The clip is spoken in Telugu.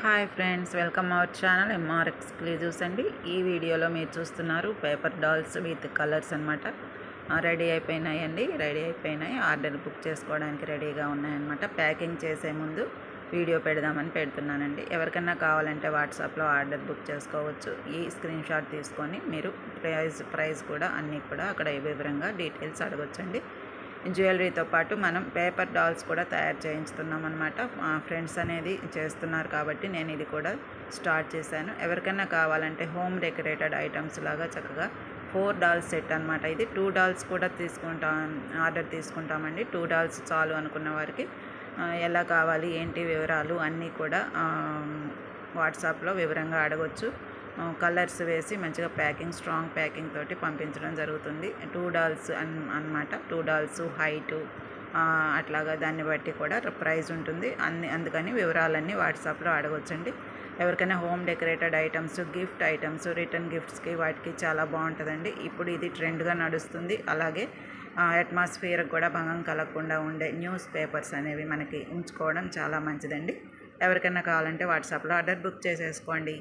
Hi friends welcome our channel MR exclusives అండి. ఈ వీడియోలో మీరు చూస్తున్నారు పేపర్ డాల్స్ విత్ కలర్స్ అనమాట రెడీ అయిపోయినాయండి. రెడీ అయిపోయినాయి. ఆర్డర్ బుక్ చేసుకోవడానికి రెడీగా ఉన్నాయన్నమాట. ప్యాకింగ్ చేసే ముందు వీడియో పెడదామని పెడుతున్నానండి. ఎవరికైనా కావాలంటే వాట్సాప్లో ఆర్డర్ బుక్ చేసుకోవచ్చు. ఈ స్క్రీన్ షాట్ తీసుకొని మీరు ప్రైజ్ ప్రైస్ కూడా అన్నీ కూడా అక్కడ వివరంగా డీటెయిల్స్ అడగొచ్చండి. జ్యువెలరీతో పాటు మనం పేపర్ డాల్స్ కూడా తయారు చేయించుతున్నాం అనమాట మా ఫ్రెండ్స్ అనేది చేస్తున్నారు కాబట్టి నేను ఇది కూడా స్టార్ట్ చేశాను. ఎవరికైనా కావాలంటే హోమ్ డెకరేటెడ్ ఐటమ్స్ లాగా చక్కగా ఫోర్ డాల్స్ సెట్ అనమాట ఇది టూ డాల్స్ కూడా తీసుకుంటాం ఆర్డర్ తీసుకుంటామండి. టూ డాల్స్ చాలు అనుకున్న వారికి ఎలా కావాలి ఏంటి వివరాలు అన్నీ కూడా వాట్సాప్లో వివరంగా అడగొచ్చు. కలర్స్ వేసి మంచిగా ప్యాకింగ్ స్ట్రాంగ్ ప్యాకింగ్ తోటి పంపించడం జరుగుతుంది. టూ డాల్స్ అన్ అనమాట టూ డాల్స్ హైటు అట్లాగా దాన్ని బట్టి కూడా ప్రైస్ ఉంటుంది. అన్ని అందుకని వివరాలన్నీ వాట్సాప్లో అడగొచ్చండి. ఎవరికైనా home decorated items gift items return గిఫ్ట్స్కి వాటికి చాలా బాగుంటుందండి. ఇప్పుడు ఇది ట్రెండ్గా నడుస్తుంది. అలాగే అట్మాస్ఫియర్ కూడా భంగం కలగకుండా ఉండే న్యూస్ పేపర్స్ అనేవి మనకి ఉంచుకోవడం చాలా మంచిదండి. ఎవరికైనా కావాలంటే వాట్సాప్లో ఆర్డర్ బుక్ చేసేసుకోండి.